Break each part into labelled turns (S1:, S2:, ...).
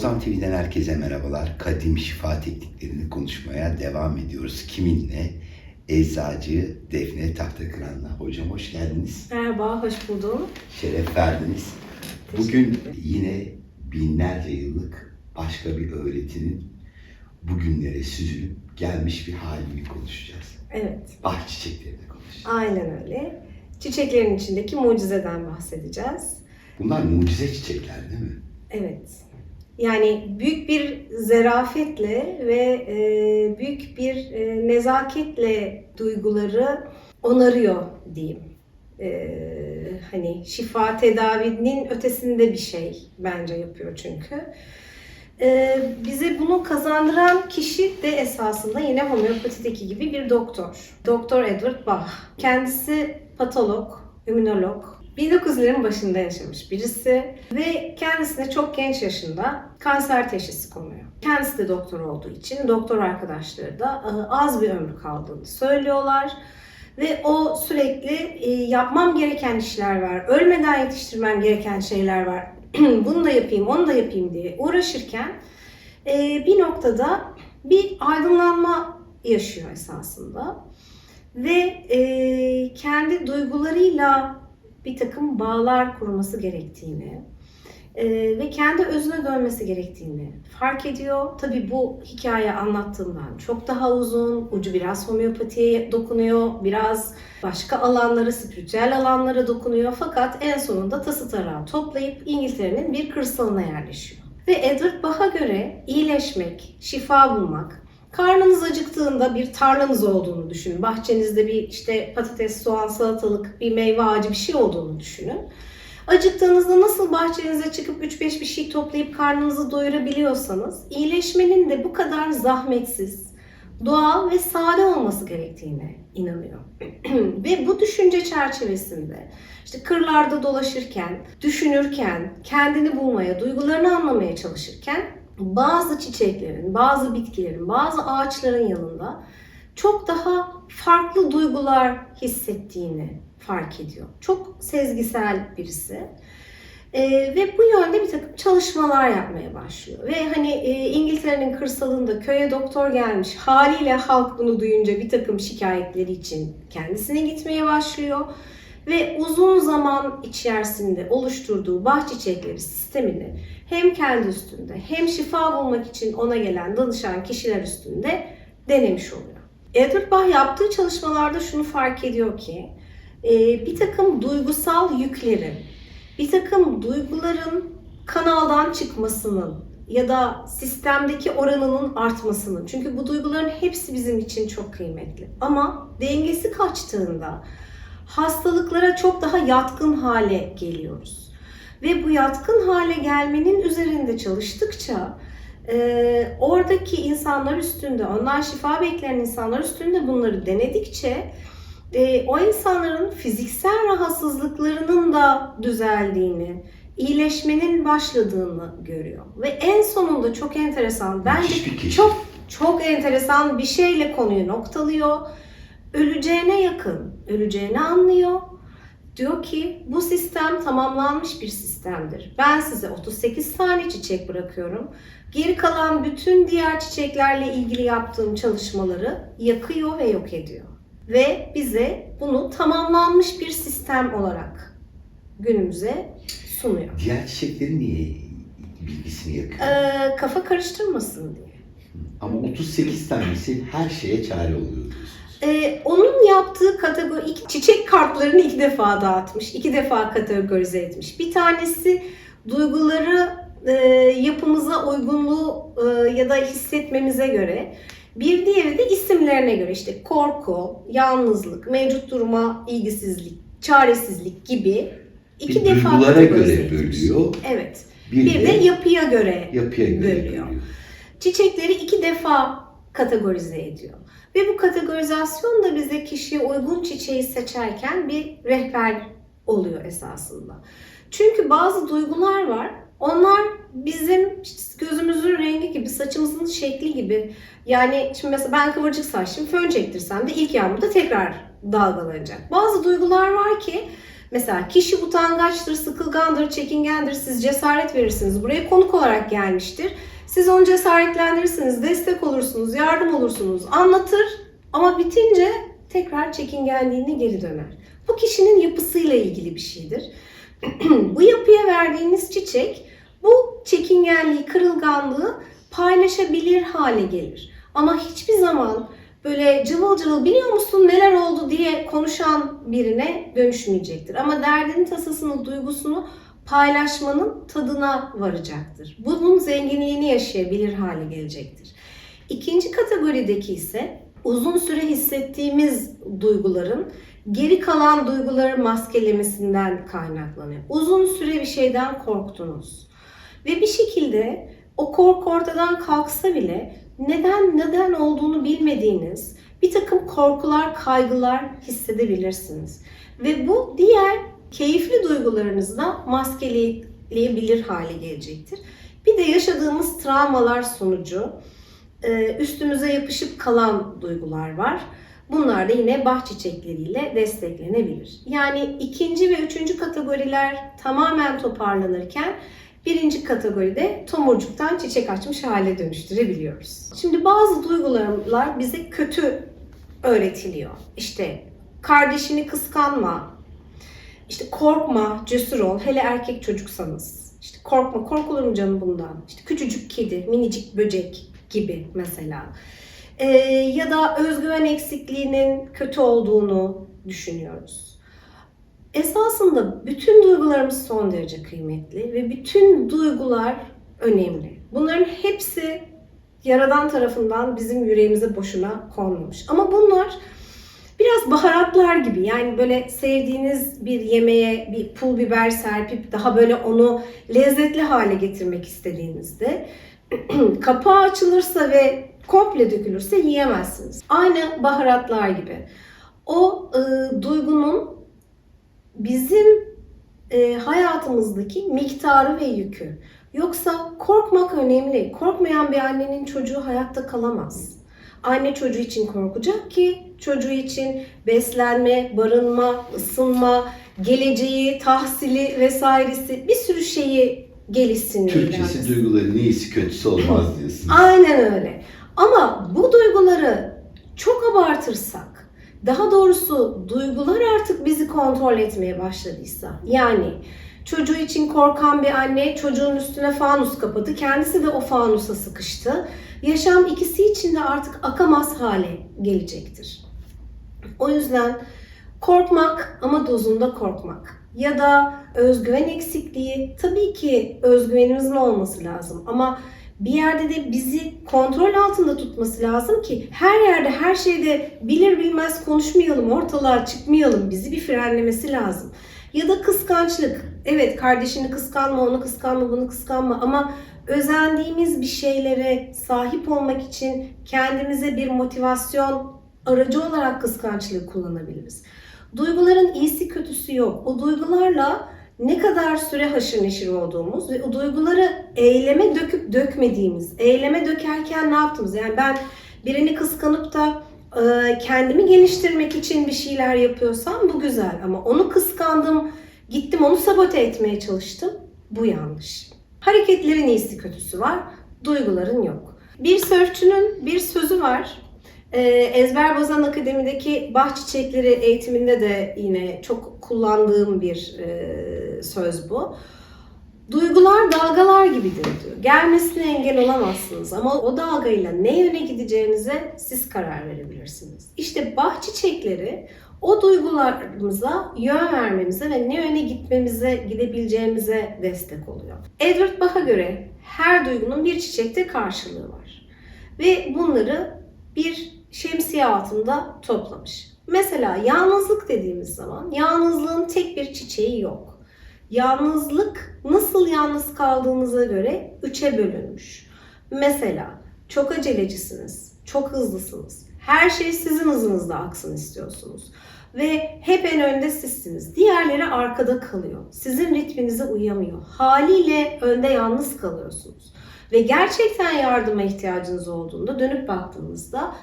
S1: Bozan TV'den herkese merhabalar. Kadim şifa tekniklerini konuşmaya devam ediyoruz. Kiminle? Eczacı Defne Tahtakıran'la. Hocam hoş geldiniz.
S2: Merhaba, hoş buldum.
S1: Şeref verdiniz. Bugün yine binlerce yıllık başka bir öğretinin bugünlere süzülüp gelmiş bir halini konuşacağız.
S2: Evet,
S1: Bah çiçeklerini konuşacağız.
S2: aynen öyle. Çiçeklerin içindeki mucizeden bahsedeceğiz.
S1: Bunlar mucize çiçekler değil mi?
S2: Evet. Yani büyük bir zerafetle ve e, büyük bir e, nezaketle duyguları onarıyor diyeyim. E, hani şifa tedavinin ötesinde bir şey bence yapıyor çünkü. E, bize bunu kazandıran kişi de esasında yine homeopatideki gibi bir doktor. Doktor Edward Bach. Kendisi patolog, immünolog, 1900'lerin başında yaşamış birisi ve kendisine çok genç yaşında kanser teşhisi konuyor. Kendisi de doktor olduğu için doktor arkadaşları da e, az bir ömrü kaldığını söylüyorlar. Ve o sürekli e, yapmam gereken işler var, ölmeden yetiştirmem gereken şeyler var, bunu da yapayım, onu da yapayım diye uğraşırken e, bir noktada bir aydınlanma yaşıyor esasında. Ve kendi duygularıyla bir takım bağlar kurması gerektiğini e, ve kendi özüne dönmesi gerektiğini fark ediyor. Tabii bu hikaye anlattığımdan çok daha uzun, ucu biraz homeopatiye dokunuyor, biraz başka alanlara, spiritüel alanlara dokunuyor. Fakat en sonunda tası tarağı toplayıp İngiltere'nin bir kırsalına yerleşiyor. Ve Edward Bach'a göre iyileşmek, şifa bulmak, Karnınız acıktığında bir tarlanız olduğunu düşünün. Bahçenizde bir işte patates, soğan, salatalık, bir meyve ağacı bir şey olduğunu düşünün. Acıktığınızda nasıl bahçenize çıkıp 3-5 bir şey toplayıp karnınızı doyurabiliyorsanız iyileşmenin de bu kadar zahmetsiz, doğal ve sade olması gerektiğine inanıyor. ve bu düşünce çerçevesinde işte kırlarda dolaşırken, düşünürken, kendini bulmaya, duygularını anlamaya çalışırken bazı çiçeklerin, bazı bitkilerin, bazı ağaçların yanında çok daha farklı duygular hissettiğini fark ediyor. Çok sezgisel birisi. Ee, ve bu yönde bir takım çalışmalar yapmaya başlıyor. Ve hani e, İngiltere'nin kırsalında köye doktor gelmiş. Haliyle halk bunu duyunca bir takım şikayetleri için kendisine gitmeye başlıyor. Ve uzun zaman içerisinde oluşturduğu bahçiçekleri sistemini hem kendi üstünde hem şifa bulmak için ona gelen danışan kişiler üstünde denemiş oluyor. Edward Bach yaptığı çalışmalarda şunu fark ediyor ki e, bir takım duygusal yüklerin, bir takım duyguların kanaldan çıkmasının ya da sistemdeki oranının artmasının. Çünkü bu duyguların hepsi bizim için çok kıymetli. Ama dengesi kaçtığında hastalıklara çok daha yatkın hale geliyoruz. Ve bu yatkın hale gelmenin üzerinde çalıştıkça e, oradaki insanlar üstünde, ondan şifa bekleyen insanlar üstünde bunları denedikçe e, o insanların fiziksel rahatsızlıklarının da düzeldiğini, iyileşmenin başladığını görüyor. Ve en sonunda çok enteresan, bence çok çok enteresan bir şeyle konuyu noktalıyor. Öleceğine yakın, öleceğini anlıyor. Diyor ki bu sistem tamamlanmış bir sistemdir. Ben size 38 tane çiçek bırakıyorum. Geri kalan bütün diğer çiçeklerle ilgili yaptığım çalışmaları yakıyor ve yok ediyor. Ve bize bunu tamamlanmış bir sistem olarak günümüze sunuyor.
S1: Diğer çiçeklerin niye bilgisini yakıyor?
S2: Ee, kafa karıştırmasın diye.
S1: Ama 38 tanesi her şeye çare oluyor.
S2: Ee, onun yaptığı kategori iki- çiçek kartlarını iki defa dağıtmış, iki defa kategorize etmiş. Bir tanesi duyguları e, yapımıza uygunluğu e, ya da hissetmemize göre. Bir diğeri de isimlerine göre işte korku, yalnızlık, mevcut duruma ilgisizlik, çaresizlik gibi iki
S1: bir
S2: defa
S1: duygulara göre bölüyor.
S2: Evet.
S1: Bir,
S2: Bir de
S1: de
S2: yapıya göre
S1: yapıya göre
S2: bölüyor.
S1: bölüyor.
S2: çiçekleri iki defa kategorize ediyor. Ve bu kategorizasyon da bize kişiye uygun çiçeği seçerken bir rehber oluyor esasında. Çünkü bazı duygular var. Onlar bizim gözümüzün rengi gibi, saçımızın şekli gibi. Yani şimdi mesela ben kıvırcık saçlıyım, fön çektirsem de ilk yağmurda tekrar dalgalanacak. Bazı duygular var ki Mesela kişi utangaçtır, sıkılgandır, çekingendir. Siz cesaret verirsiniz. Buraya konuk olarak gelmiştir. Siz onu cesaretlendirirsiniz, destek olursunuz, yardım olursunuz, anlatır ama bitince tekrar çekingenliğine geri döner. Bu kişinin yapısıyla ilgili bir şeydir. bu yapıya verdiğiniz çiçek bu çekingenliği, kırılganlığı paylaşabilir hale gelir. Ama hiçbir zaman böyle cıvıl cıvıl biliyor musun neler oldu diye konuşan birine dönüşmeyecektir. Ama derdini, tasasını, duygusunu paylaşmanın tadına varacaktır. Bunun zenginliğini yaşayabilir hale gelecektir. İkinci kategorideki ise uzun süre hissettiğimiz duyguların geri kalan duyguları maskelemesinden kaynaklanıyor. Uzun süre bir şeyden korktunuz ve bir şekilde o korku ortadan kalksa bile neden neden olduğunu bilmediğiniz bir takım korkular, kaygılar hissedebilirsiniz. Ve bu diğer keyifli duygularınızı da maskeleyebilir hale gelecektir. Bir de yaşadığımız travmalar sonucu e, üstümüze yapışıp kalan duygular var. Bunlar da yine bah çiçekleriyle desteklenebilir. Yani ikinci ve üçüncü kategoriler tamamen toparlanırken birinci kategoride tomurcuktan çiçek açmış hale dönüştürebiliyoruz. Şimdi bazı duygular bize kötü öğretiliyor. İşte kardeşini kıskanma, işte korkma, cesur ol. Hele erkek çocuksanız. İşte korkma, korkulur mu canım bundan? İşte küçücük kedi, minicik böcek gibi mesela. Ee, ya da özgüven eksikliğinin kötü olduğunu düşünüyoruz. Esasında bütün duygularımız son derece kıymetli ve bütün duygular önemli. Bunların hepsi Yaradan tarafından bizim yüreğimize boşuna konmamış. Ama bunlar biraz baharatlar gibi. Yani böyle sevdiğiniz bir yemeğe bir pul biber serpip daha böyle onu lezzetli hale getirmek istediğinizde kapağı açılırsa ve komple dökülürse yiyemezsiniz. Aynı baharatlar gibi. O e, duygunun bizim e, hayatımızdaki miktarı ve yükü. Yoksa korkmak önemli. Korkmayan bir annenin çocuğu hayatta kalamaz. Anne çocuğu için korkacak ki çocuğu için beslenme, barınma, ısınma, geleceği, tahsili vesairesi bir sürü şeyi gelişsin. diye
S1: Türkçesi duyguların iyisi kötüsü olmaz diyorsun.
S2: Aynen öyle. Ama bu duyguları çok abartırsak, daha doğrusu duygular artık bizi kontrol etmeye başladıysa, yani çocuğu için korkan bir anne çocuğun üstüne fanus kapadı, kendisi de o fanusa sıkıştı. Yaşam ikisi için de artık akamaz hale gelecektir. O yüzden korkmak ama dozunda korkmak ya da özgüven eksikliği tabii ki özgüvenimizin olması lazım ama bir yerde de bizi kontrol altında tutması lazım ki her yerde her şeyde bilir bilmez konuşmayalım, ortalığa çıkmayalım. Bizi bir frenlemesi lazım. Ya da kıskançlık. Evet kardeşini kıskanma, onu kıskanma, bunu kıskanma ama özendiğimiz bir şeylere sahip olmak için kendimize bir motivasyon aracı olarak kıskançlığı kullanabiliriz. Duyguların iyisi kötüsü yok. O duygularla ne kadar süre haşır neşir olduğumuz ve o duyguları eyleme döküp dökmediğimiz, eyleme dökerken ne yaptığımız. Yani ben birini kıskanıp da kendimi geliştirmek için bir şeyler yapıyorsam bu güzel. Ama onu kıskandım, gittim onu sabote etmeye çalıştım. Bu yanlış. Hareketlerin iyisi kötüsü var, duyguların yok. Bir sörfçünün bir sözü var. Ee, Ezber Bozan Akademi'deki bah çiçekleri eğitiminde de yine çok kullandığım bir e, söz bu. Duygular dalgalar gibidir diyor. Gelmesine engel olamazsınız ama o dalgayla ne yöne gideceğinize siz karar verebilirsiniz. İşte bah çiçekleri o duygularımıza yön vermemize ve ne yöne gitmemize, gidebileceğimize destek oluyor. Edward Bach'a göre her duygunun bir çiçekte karşılığı var. Ve bunları bir şemsiye altında toplamış. Mesela yalnızlık dediğimiz zaman yalnızlığın tek bir çiçeği yok. Yalnızlık nasıl yalnız kaldığınıza göre üçe bölünmüş. Mesela çok acelecisiniz, çok hızlısınız. Her şey sizin hızınızda aksın istiyorsunuz. Ve hep en önde sizsiniz. Diğerleri arkada kalıyor. Sizin ritminize uyamıyor. Haliyle önde yalnız kalıyorsunuz. Ve gerçekten yardıma ihtiyacınız olduğunda dönüp baktığınızda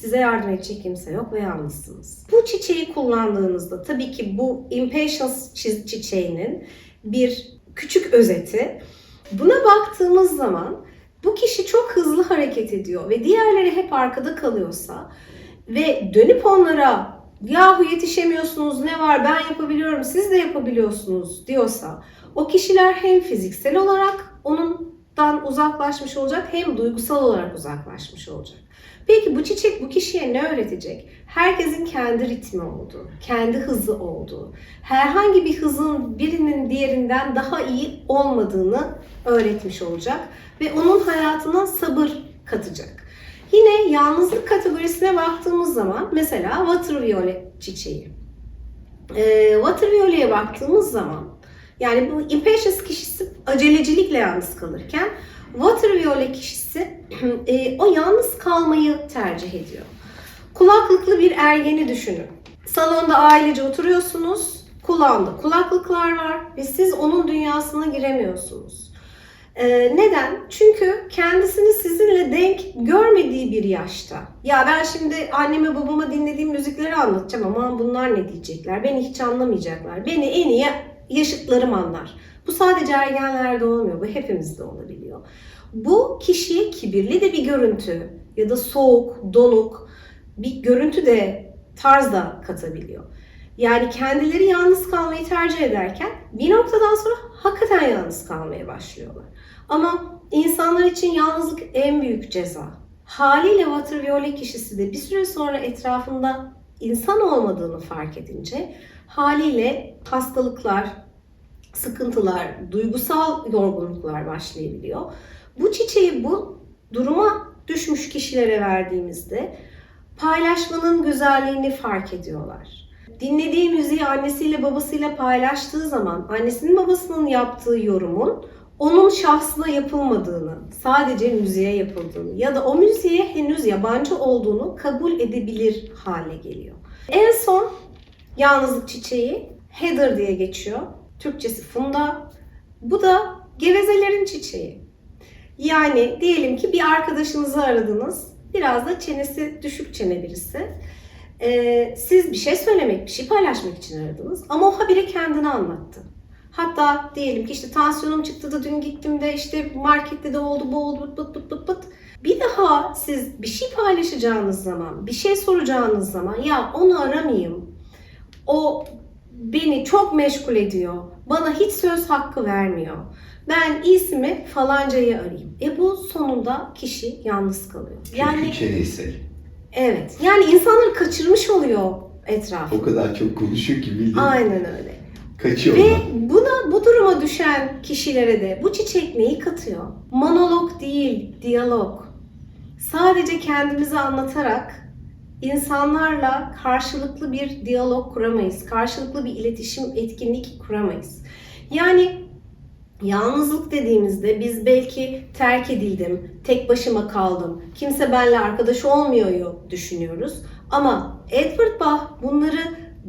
S2: Size yardım edecek kimse yok ve yalnızsınız. Bu çiçeği kullandığınızda tabii ki bu impatience çi- çiçeğinin bir küçük özeti. Buna baktığımız zaman bu kişi çok hızlı hareket ediyor ve diğerleri hep arkada kalıyorsa ve dönüp onlara yahu yetişemiyorsunuz ne var ben yapabiliyorum siz de yapabiliyorsunuz diyorsa o kişiler hem fiziksel olarak onundan uzaklaşmış olacak hem duygusal olarak uzaklaşmış olacak. Peki bu çiçek bu kişiye ne öğretecek? Herkesin kendi ritmi olduğu, kendi hızı olduğu, herhangi bir hızın birinin diğerinden daha iyi olmadığını öğretmiş olacak ve onun hayatına sabır katacak. Yine yalnızlık kategorisine baktığımız zaman mesela water violet çiçeği. Ee, water violet'e baktığımız zaman yani bu impatience kişisi acelecilikle yalnız kalırken water violet kişisi e, o yalnız kalmayı tercih ediyor. Kulaklıklı bir ergeni düşünün. Salonda ailece oturuyorsunuz. Kulağında kulaklıklar var ve siz onun dünyasına giremiyorsunuz. Ee, neden? Çünkü kendisini sizinle denk görmediği bir yaşta. Ya ben şimdi anneme babama dinlediğim müzikleri anlatacağım ama bunlar ne diyecekler? Beni hiç anlamayacaklar. Beni en iyi yaşıtlarım anlar. Bu sadece ergenlerde olmuyor. Bu hepimizde olabiliyor. Bu kişiye kibirli de bir görüntü ya da soğuk, donuk bir görüntü de tarz da katabiliyor. Yani kendileri yalnız kalmayı tercih ederken bir noktadan sonra hakikaten yalnız kalmaya başlıyorlar. Ama insanlar için yalnızlık en büyük ceza. Haliyle Water Violet kişisi de bir süre sonra etrafında insan olmadığını fark edince haliyle hastalıklar, sıkıntılar, duygusal yorgunluklar başlayabiliyor. Bu çiçeği bu duruma düşmüş kişilere verdiğimizde paylaşmanın güzelliğini fark ediyorlar. Dinlediği müziği annesiyle babasıyla paylaştığı zaman annesinin babasının yaptığı yorumun onun şahsına yapılmadığını, sadece müziğe yapıldığını ya da o müziğe henüz yabancı olduğunu kabul edebilir hale geliyor. En son yalnızlık çiçeği Heather diye geçiyor. Türkçesi Funda. Bu da gevezelerin çiçeği. Yani diyelim ki bir arkadaşınızı aradınız. Biraz da çenesi düşük çene birisi. Ee, siz bir şey söylemek, bir şey paylaşmak için aradınız. Ama o haberi kendine anlattı. Hatta diyelim ki işte tansiyonum çıktı da dün gittim de işte markette de oldu bu oldu bıt bıt bıt bıt bıt. Bir daha siz bir şey paylaşacağınız zaman, bir şey soracağınız zaman ya onu aramayayım. O beni çok meşgul ediyor. Bana hiç söz hakkı vermiyor. Ben iyisimi falancayı arayayım. E bu sonunda kişi yalnız kalıyor.
S1: Yani
S2: Yani
S1: çenesel.
S2: Evet. Yani insanları kaçırmış oluyor etrafı.
S1: O kadar çok konuşuyor ki bildiğin
S2: Aynen öyle.
S1: kaçıyor
S2: Ve buna bu duruma düşen kişilere de bu çiçek neyi katıyor? Monolog değil, diyalog. Sadece kendimizi anlatarak insanlarla karşılıklı bir diyalog kuramayız. Karşılıklı bir iletişim, etkinlik kuramayız. Yani yalnızlık dediğimizde biz belki terk edildim, tek başıma kaldım, kimse benimle arkadaş olmuyor düşünüyoruz. Ama Edward Bach bunları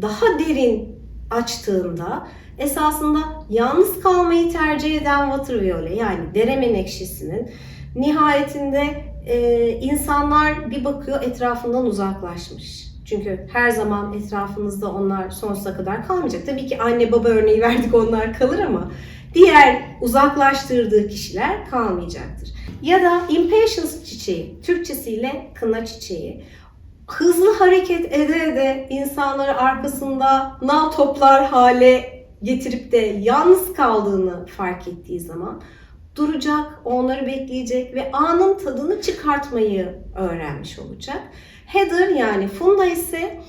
S2: daha derin açtığında esasında yalnız kalmayı tercih eden Water Violet yani dere menekşesinin nihayetinde e, insanlar bir bakıyor etrafından uzaklaşmış. Çünkü her zaman etrafınızda onlar sonsuza kadar kalmayacak. Tabii ki anne baba örneği verdik onlar kalır ama diğer uzaklaştırdığı kişiler kalmayacaktır. Ya da impatience çiçeği, Türkçesiyle kına çiçeği. Hızlı hareket ede ede insanları arkasında nal toplar hale getirip de yalnız kaldığını fark ettiği zaman duracak, onları bekleyecek ve anın tadını çıkartmayı öğrenmiş olacak. Heather yani Funda ise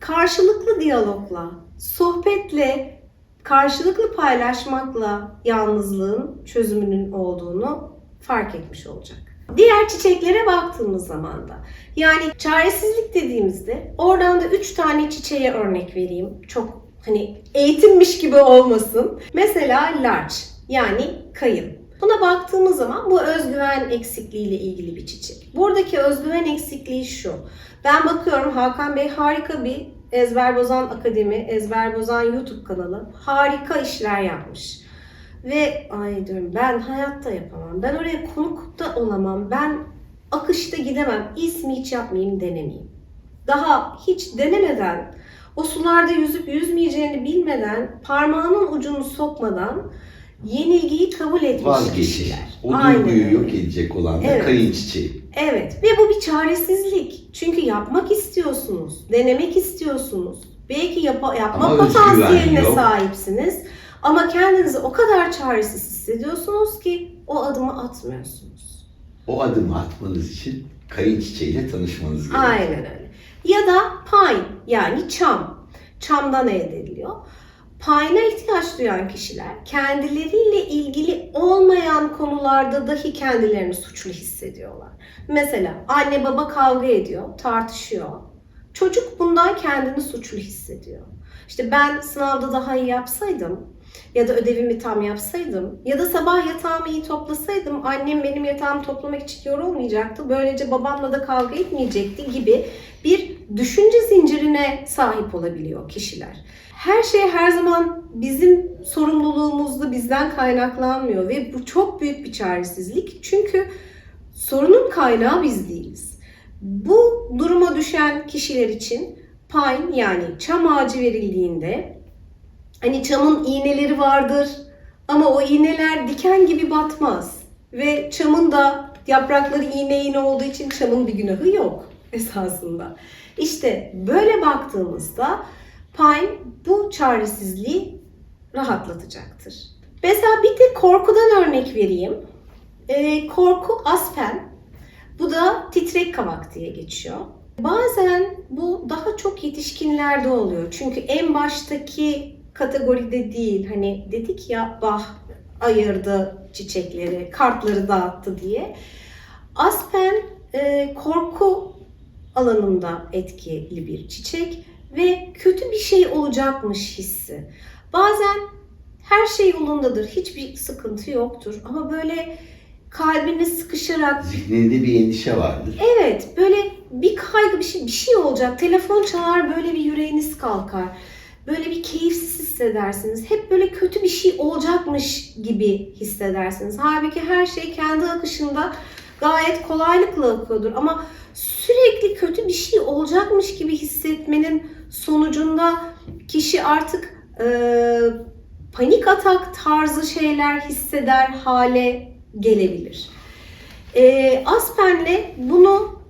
S2: karşılıklı diyalogla, sohbetle, karşılıklı paylaşmakla yalnızlığın çözümünün olduğunu fark etmiş olacak. Diğer çiçeklere baktığımız zaman da yani çaresizlik dediğimizde oradan da üç tane çiçeğe örnek vereyim. Çok hani eğitimmiş gibi olmasın. Mesela larch yani kayın. Buna baktığımız zaman bu özgüven eksikliği ile ilgili bir çiçek. Buradaki özgüven eksikliği şu. Ben bakıyorum Hakan Bey harika bir Ezber Bozan Akademi, Ezber Bozan YouTube kanalı. Harika işler yapmış. Ve ay diyorum ben hayatta yapamam. Ben oraya konuk da olamam. Ben akışta gidemem. İsmi hiç yapmayayım, denemeyeyim. Daha hiç denemeden, o sularda yüzüp yüzmeyeceğini bilmeden, parmağının ucunu sokmadan yenilgiyi kabul etmiş
S1: Vazgeçiş.
S2: kişiler.
S1: O duyguyu yok edecek olan da
S2: Evet.
S1: kayınçiçeği.
S2: Evet ve bu bir çaresizlik. Çünkü yapmak istiyorsunuz, denemek istiyorsunuz. Belki yapa- yapma
S1: Ama özgüven
S2: potansiyeline
S1: yok.
S2: sahipsiniz. Ama kendinizi o kadar çaresiz hissediyorsunuz ki o adımı atmıyorsunuz.
S1: O adımı atmanız için kayınçiçeğiyle tanışmanız gerekiyor.
S2: Aynen öyle. Ya da pine yani çam. Çamdan elde ediliyor. Pine'a ihtiyaç duyan kişiler kendileriyle ilgili olmayan konularda dahi kendilerini suçlu hissediyorlar. Mesela anne baba kavga ediyor, tartışıyor. Çocuk bundan kendini suçlu hissediyor. İşte ben sınavda daha iyi yapsaydım ya da ödevimi tam yapsaydım ya da sabah yatağımı iyi toplasaydım annem benim yatağımı toplamak için yorulmayacaktı. Böylece babamla da kavga etmeyecekti gibi bir düşünce zincirine sahip olabiliyor kişiler. Her şey her zaman bizim sorumluluğumuzda bizden kaynaklanmıyor ve bu çok büyük bir çaresizlik. Çünkü sorunun kaynağı biz değiliz. Bu duruma düşen kişiler için pine yani çam ağacı verildiğinde hani çamın iğneleri vardır ama o iğneler diken gibi batmaz. Ve çamın da yaprakları iğne iğne olduğu için çamın bir günahı yok esasında. İşte böyle baktığımızda Pine bu çaresizliği rahatlatacaktır. Mesela bir de korkudan örnek vereyim. Ee, korku aspen. Bu da titrek kavak diye geçiyor. Bazen bu daha çok yetişkinlerde oluyor. Çünkü en baştaki kategoride değil. Hani dedik ya bah ayırdı çiçekleri, kartları dağıttı diye. Aspen e, korku alanında etkili bir çiçek ve kötü bir şey olacakmış hissi. Bazen her şey yolundadır, hiçbir sıkıntı yoktur ama böyle kalbine sıkışarak
S1: Zihninde bir endişe vardır.
S2: evet böyle bir kaygı bir şey bir şey olacak. Telefon çalar böyle bir yüreğiniz kalkar. Böyle bir keyifsiz hissedersiniz. Hep böyle kötü bir şey olacakmış gibi hissedersiniz. Halbuki her şey kendi akışında gayet kolaylıkla akıyordur ama sürekli kötü bir şey olacakmış gibi hissetmenin sonucunda kişi artık e, panik atak tarzı şeyler hisseder hale gelebilir. E, Aspen'le bunu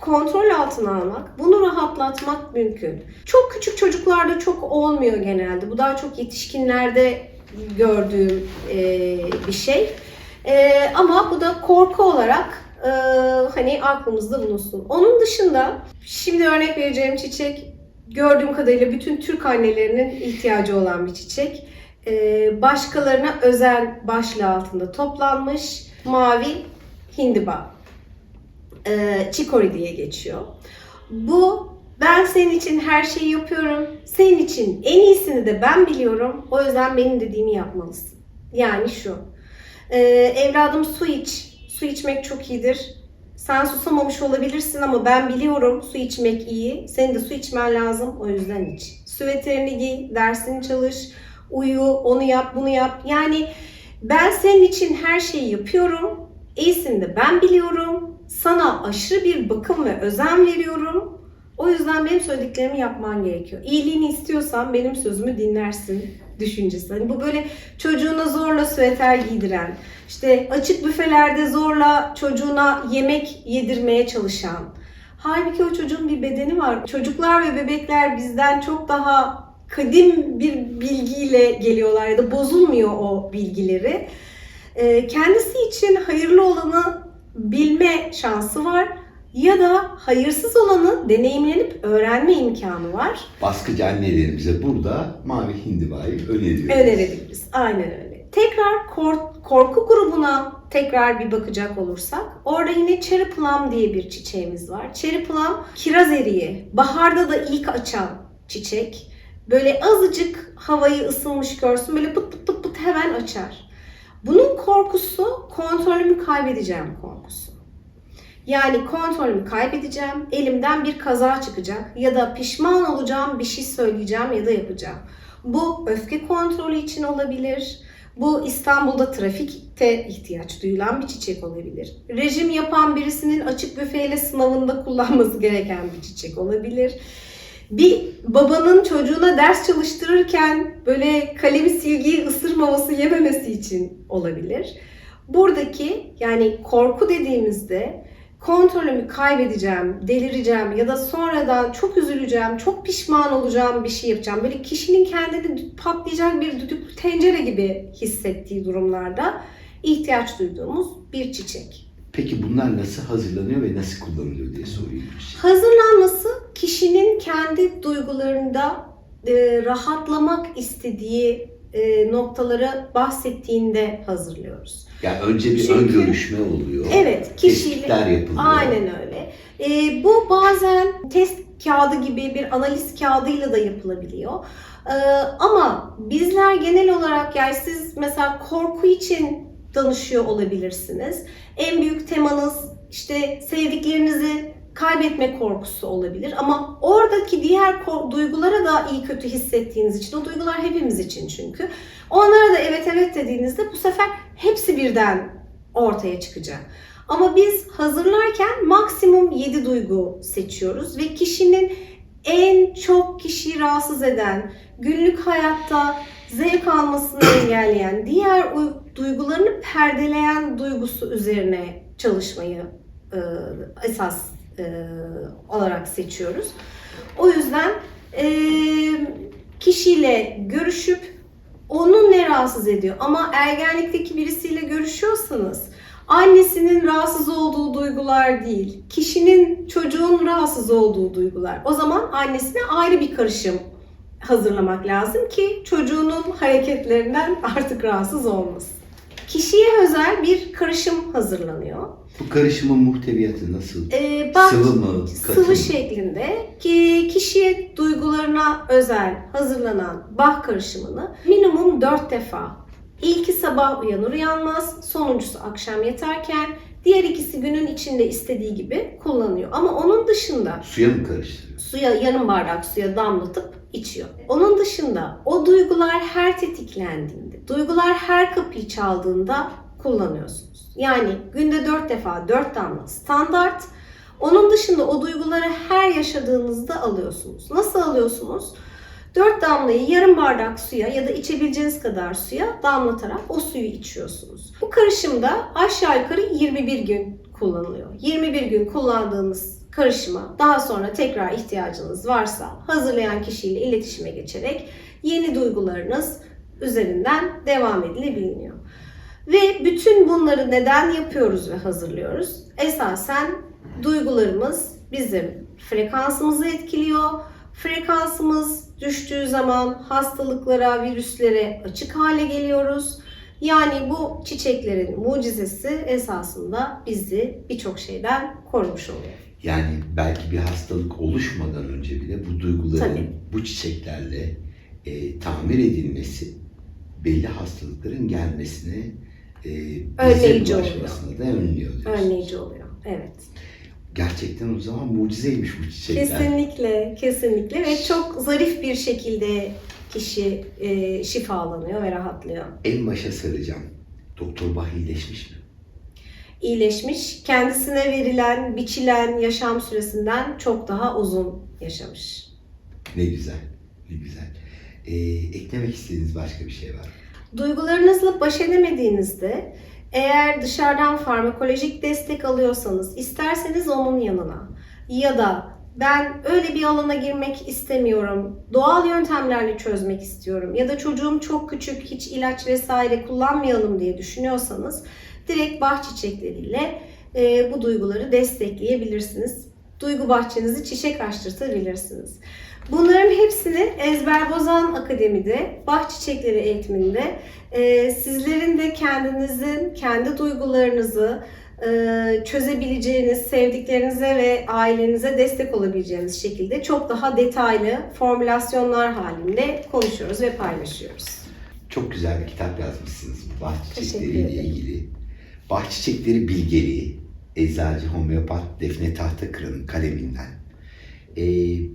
S2: kontrol altına almak, bunu rahatlatmak mümkün. Çok küçük çocuklarda çok olmuyor genelde. Bu daha çok yetişkinlerde gördüğüm e, bir şey. E, ama bu da korku olarak e, hani aklımızda bulunsun. Onun dışında şimdi örnek vereceğim çiçek gördüğüm kadarıyla bütün Türk annelerinin ihtiyacı olan bir çiçek. E, başkalarına özel başlığı altında toplanmış mavi hindiba. E, Chicory diye geçiyor. Bu ben senin için her şeyi yapıyorum. Senin için en iyisini de ben biliyorum. O yüzden benim dediğimi yapmalısın. Yani şu. e, evladım su iç. Su içmek çok iyidir. Sen susamamış olabilirsin ama ben biliyorum su içmek iyi. Senin de su içmen lazım. O yüzden iç. Süveterini giy, dersini çalış, uyu, onu yap, bunu yap. Yani ben senin için her şeyi yapıyorum. İyisini de ben biliyorum. Sana aşırı bir bakım ve özen veriyorum. O yüzden benim söylediklerimi yapman gerekiyor. İyiliğini istiyorsan benim sözümü dinlersin düşüncesi. Hani bu böyle çocuğuna zorla süveter giydiren, işte açık büfelerde zorla çocuğuna yemek yedirmeye çalışan. Halbuki o çocuğun bir bedeni var. Çocuklar ve bebekler bizden çok daha kadim bir bilgiyle geliyorlar ya da bozulmuyor o bilgileri. Ee, kendisi için hayırlı olanı bilme şansı var ya da hayırsız olanı deneyimlenip öğrenme imkanı var.
S1: Baskıcı annelerimize burada mavi hindibayı öneriyoruz.
S2: Önerebiliriz. Aynen öyle. Tekrar kor- korku grubuna tekrar bir bakacak olursak orada yine cherry plum diye bir çiçeğimiz var. Cherry plum kiraz eriği. Baharda da ilk açan çiçek. Böyle azıcık havayı ısınmış görsün böyle pıt pıt pıt pıt hemen açar. Bunun korkusu kontrolümü kaybedeceğim korkusu. Yani kontrolümü kaybedeceğim, elimden bir kaza çıkacak ya da pişman olacağım bir şey söyleyeceğim ya da yapacağım. Bu öfke kontrolü için olabilir. Bu İstanbul'da trafikte ihtiyaç duyulan bir çiçek olabilir. Rejim yapan birisinin açık büfeyle sınavında kullanması gereken bir çiçek olabilir. Bir babanın çocuğuna ders çalıştırırken böyle kalemi silgiyi ısırmaması yememesi için olabilir. Buradaki yani korku dediğimizde kontrolümü kaybedeceğim, delireceğim ya da sonradan çok üzüleceğim, çok pişman olacağım bir şey yapacağım. Böyle kişinin kendini patlayacak bir düdüklü tencere gibi hissettiği durumlarda ihtiyaç duyduğumuz bir çiçek.
S1: Peki bunlar nasıl hazırlanıyor ve nasıl kullanılıyor diye sorayım. bir şey.
S2: Hazırlanması kişinin kendi duygularında e, rahatlamak istediği e, noktaları bahsettiğinde hazırlıyoruz.
S1: Yani önce bir
S2: Çünkü-
S1: ön görüşme oluyor.
S2: Evet, kişiyle
S1: yapılıyor.
S2: Aynen öyle. Ee, bu bazen test kağıdı gibi bir analiz kağıdıyla da yapılabiliyor. Ee, ama bizler genel olarak yani siz mesela korku için danışıyor olabilirsiniz. En büyük temanız işte sevdiklerinizi kaybetme korkusu olabilir ama oradaki diğer duygulara da iyi kötü hissettiğiniz için o duygular hepimiz için çünkü onlara da evet evet dediğinizde bu sefer hepsi birden ortaya çıkacak. Ama biz hazırlarken maksimum 7 duygu seçiyoruz ve kişinin en çok kişiyi rahatsız eden, günlük hayatta zevk almasını engelleyen, diğer uy- duygularını perdeleyen duygusu üzerine çalışmayı e, esas e, olarak seçiyoruz. O yüzden e, kişiyle görüşüp onu ne rahatsız ediyor? Ama ergenlikteki birisiyle görüşüyorsanız annesinin rahatsız olduğu duygular değil, kişinin çocuğun rahatsız olduğu duygular. O zaman annesine ayrı bir karışım hazırlamak lazım ki çocuğunun hareketlerinden artık rahatsız olmasın. Kişiye özel bir karışım hazırlanıyor.
S1: Bu karışımın muhteviyatı nasıl?
S2: Ee, bak-
S1: Sıvı mı? Katı
S2: sıvı
S1: mı?
S2: şeklinde ki kişiye duygularına özel hazırlanan bah karışımını minimum 4 defa ilki sabah uyanır uyanmaz, sonuncusu akşam yatarken diğer ikisi günün içinde istediği gibi kullanıyor. Ama onun dışında
S1: Suya mı karıştırıyor?
S2: suya yarım bardak suya damlatıp içiyor. Onun dışında o duygular her tetiklendiğinde, duygular her kapıyı çaldığında kullanıyorsunuz. Yani günde 4 defa 4 damla standart. Onun dışında o duyguları her yaşadığınızda alıyorsunuz. Nasıl alıyorsunuz? 4 damlayı yarım bardak suya ya da içebileceğiniz kadar suya damlatarak o suyu içiyorsunuz. Bu karışımda aşağı yukarı 21 gün kullanılıyor. 21 gün kullandığınız karışıma daha sonra tekrar ihtiyacınız varsa hazırlayan kişiyle iletişime geçerek yeni duygularınız üzerinden devam edilebiliyor. Ve bütün bunları neden yapıyoruz ve hazırlıyoruz? Esasen duygularımız bizim frekansımızı etkiliyor. Frekansımız düştüğü zaman hastalıklara, virüslere açık hale geliyoruz. Yani bu çiçeklerin mucizesi esasında bizi birçok şeyden korumuş oluyor.
S1: Yani belki bir hastalık oluşmadan önce bile bu duyguların
S2: Tabii.
S1: bu çiçeklerle e, tamir edilmesi belli hastalıkların gelmesine e,
S2: Önleyici
S1: bulaşmasını da önlüyor diyorsunuz.
S2: Önleyici oluyor. Evet.
S1: Gerçekten o zaman mucizeymiş bu çiçekler.
S2: Kesinlikle, kesinlikle ve çok zarif bir şekilde kişi e, şifalanıyor ve rahatlıyor.
S1: En başa saracağım. Doktor Bah iyileşmiş mi?
S2: İyileşmiş, kendisine verilen, biçilen yaşam süresinden çok daha uzun yaşamış.
S1: Ne güzel, ne güzel. E, eklemek istediğiniz başka bir şey var mı?
S2: Duygularınızla baş edemediğinizde eğer dışarıdan farmakolojik destek alıyorsanız isterseniz onun yanına ya da ben öyle bir alana girmek istemiyorum, doğal yöntemlerle çözmek istiyorum ya da çocuğum çok küçük hiç ilaç vesaire kullanmayalım diye düşünüyorsanız direkt bah çiçekleriyle e, bu duyguları destekleyebilirsiniz. Duygu bahçenizi çiçek açtırtabilirsiniz. Bunların hepsini Ezber Bozan Akademi'de, Bah Çiçekleri eğitiminde e, sizlerin de kendinizin, kendi duygularınızı e, çözebileceğiniz, sevdiklerinize ve ailenize destek olabileceğiniz şekilde çok daha detaylı formülasyonlar halinde konuşuyoruz ve paylaşıyoruz.
S1: Çok güzel bir kitap yazmışsınız bu bah çiçekleriyle ilgili. Bah çiçekleri bilgeliği, eczacı homeopat Defne Tahtakıra'nın kaleminden. E,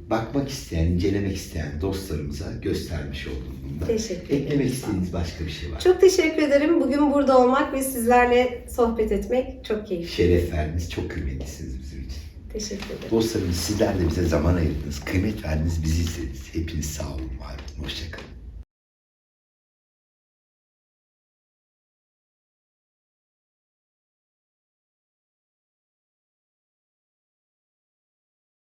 S1: bakmak isteyen, incelemek isteyen dostlarımıza göstermiş oldum bunda.
S2: Teşekkür ederim.
S1: Eklemek istediğiniz başka bir şey var.
S2: Çok teşekkür ederim. Bugün burada olmak ve sizlerle sohbet etmek çok keyifli.
S1: Şeref verdiniz, çok kıymetlisiniz bizim için.
S2: Teşekkür ederim.
S1: Dostlarımız sizler de bize zaman ayırdınız, kıymet verdiniz, bizi izlediniz. Hepiniz sağ olun, var olun, hoşçakalın.